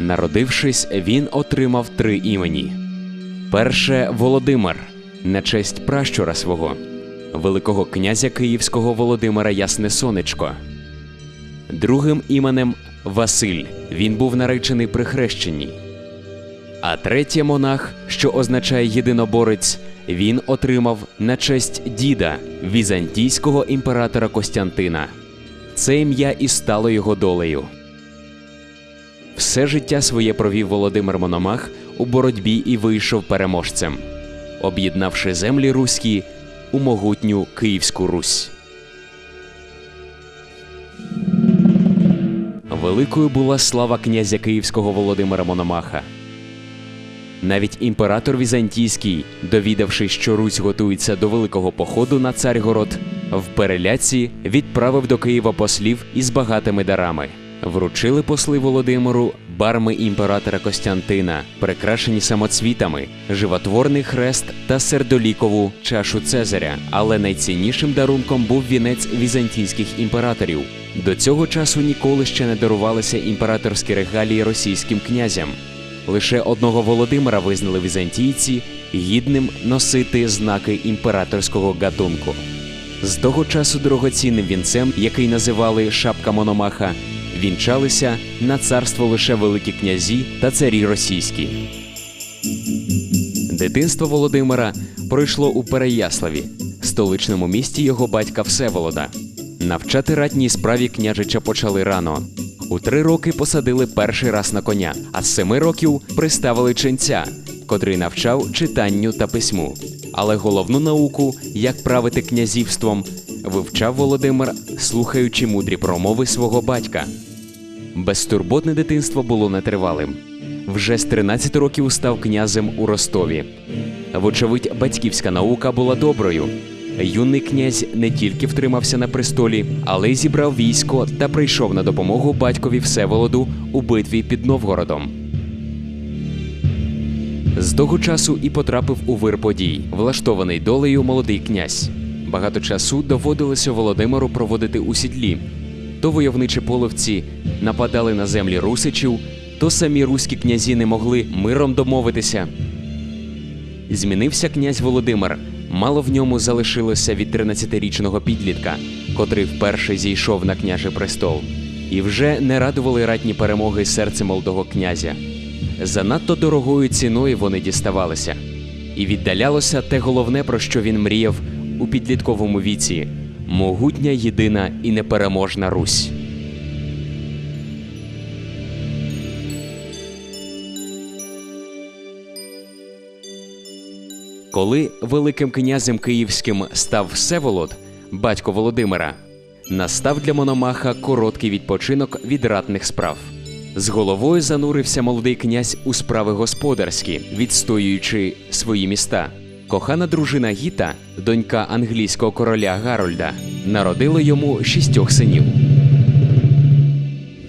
Народившись, він отримав три імені. Перше Володимир на честь пращура свого, великого князя Київського Володимира Ясне Сонечко. Другим іменем Василь. Він був наречений при хрещенні. А третє монах, що означає єдиноборець, він отримав на честь діда візантійського імператора Костянтина. Це ім'я і стало його долею. Все життя своє провів Володимир Мономах у боротьбі і вийшов переможцем, об'єднавши землі руські у могутню Київську Русь. Великою була слава князя Київського Володимира Мономаха. Навіть імператор Візантійський, довідавшись, що Русь готується до великого походу на Царьгород, в переляці відправив до Києва послів із багатими дарами. Вручили посли Володимиру барми імператора Костянтина, прикрашені самоцвітами, животворний хрест та сердолікову чашу Цезаря. Але найціннішим дарунком був вінець візантійських імператорів. До цього часу ніколи ще не дарувалися імператорські регалії російським князям. Лише одного Володимира визнали візантійці гідним носити знаки імператорського гатунку. З того часу дорогоцінним вінцем, який називали шапка Мономаха, вінчалися на царство лише великі князі та царі російські. Дитинство Володимира пройшло у Переяславі, столичному місті його батька Всеволода. Навчати ратній справі княжича почали рано. У три роки посадили перший раз на коня, а з семи років приставили ченця, котрий навчав читанню та письму. Але головну науку, як правити князівством, вивчав Володимир, слухаючи мудрі промови свого батька. Безтурботне дитинство було нетривалим. Вже з 13 років став князем у Ростові. Вочевидь, батьківська наука була доброю. Юний князь не тільки втримався на престолі, але й зібрав військо та прийшов на допомогу батькові Всеволоду у битві під Новгородом. З того часу і потрапив у вир подій, влаштований долею молодий князь. Багато часу доводилося Володимиру проводити у сідлі. То войовничі половці нападали на землі русичів, то самі руські князі не могли миром домовитися. Змінився князь Володимир. Мало в ньому залишилося від 13-річного підлітка, котрий вперше зійшов на княжий престол, і вже не радували ратні перемоги серце молодого князя. Занадто дорогою ціною вони діставалися, і віддалялося те головне, про що він мріяв у підлітковому віці могутня, єдина і непереможна Русь. Коли Великим князем Київським став Всеволод, батько Володимира, настав для Мономаха короткий відпочинок від ратних справ. З головою занурився молодий князь у справи господарські, відстоюючи свої міста. Кохана дружина Гіта, донька англійського короля Гарольда, народила йому шістьох синів.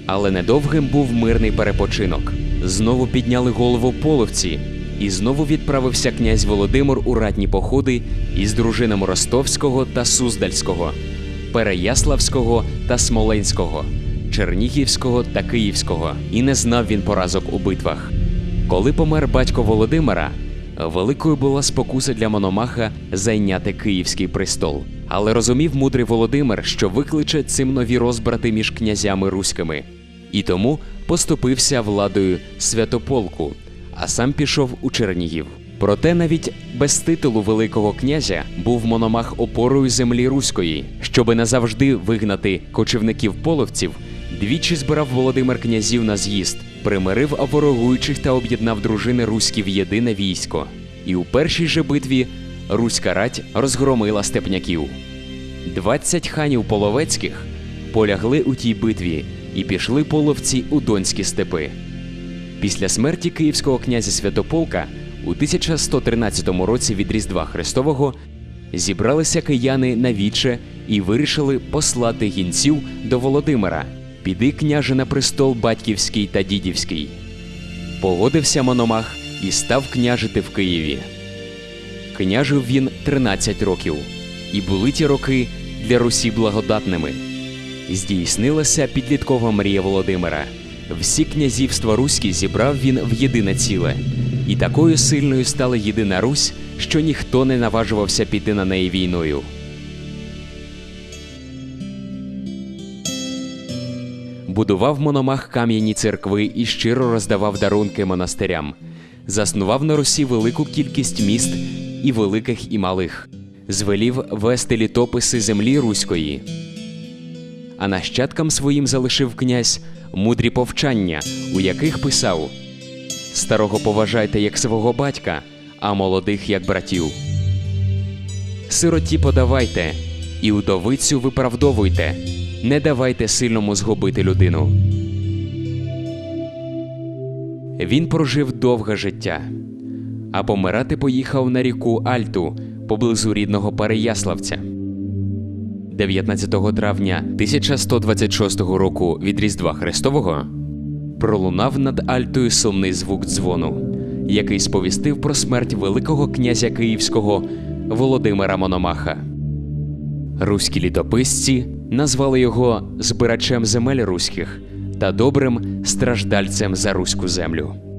Але недовгим був мирний перепочинок. Знову підняли голову половці, і знову відправився князь Володимир у ратні походи із дружинами Ростовського та Суздальського, Переяславського та Смоленського, Чернігівського та Київського, і не знав він поразок у битвах. Коли помер батько Володимира, великою була спокуса для Мономаха зайняти Київський престол. Але розумів мудрий Володимир, що викличе цим нові розбрати між князями руськими, і тому поступився владою святополку, а сам пішов у Чернігів. Проте навіть без титулу Великого князя був Мономах опорою землі руської, щоби назавжди вигнати кочівників половців. Двічі збирав Володимир князів на з'їзд, примирив ворогуючих та об'єднав дружини руські в єдине військо. І у першій же битві руська рать розгромила степняків. Двадцять ханів половецьких полягли у тій битві і пішли половці у донські степи. Після смерті київського князя Святополка у 1113 році від Різдва Христового зібралися кияни на віче і вирішили послати гінців до Володимира. Піди, княже, на престол батьківський та дідівський. Погодився Мономах і став княжити в Києві. Княжив він 13 років, і були ті роки для Русі благодатними. Здійснилася підліткова мрія Володимира Всі князівства руські зібрав він в єдине ціле, і такою сильною стала єдина Русь, що ніхто не наважувався піти на неї війною. Будував Мономах кам'яні церкви і щиро роздавав дарунки монастирям. Заснував на Русі велику кількість міст і великих і малих. Звелів вести літописи землі руської. А нащадкам своїм залишив князь мудрі повчання, у яких писав: Старого поважайте як свого батька, а молодих як братів. Сироті подавайте, і удовицю виправдовуйте, не давайте сильному згубити людину. Він прожив довге життя, а помирати поїхав на ріку Альту поблизу рідного Переяславця. 19 травня 1126 року від Різдва Христового пролунав над Альтою сумний звук дзвону, який сповістив про смерть Великого князя Київського Володимира Мономаха. Руські літописці назвали його збирачем земель руських та добрим страждальцем за руську землю.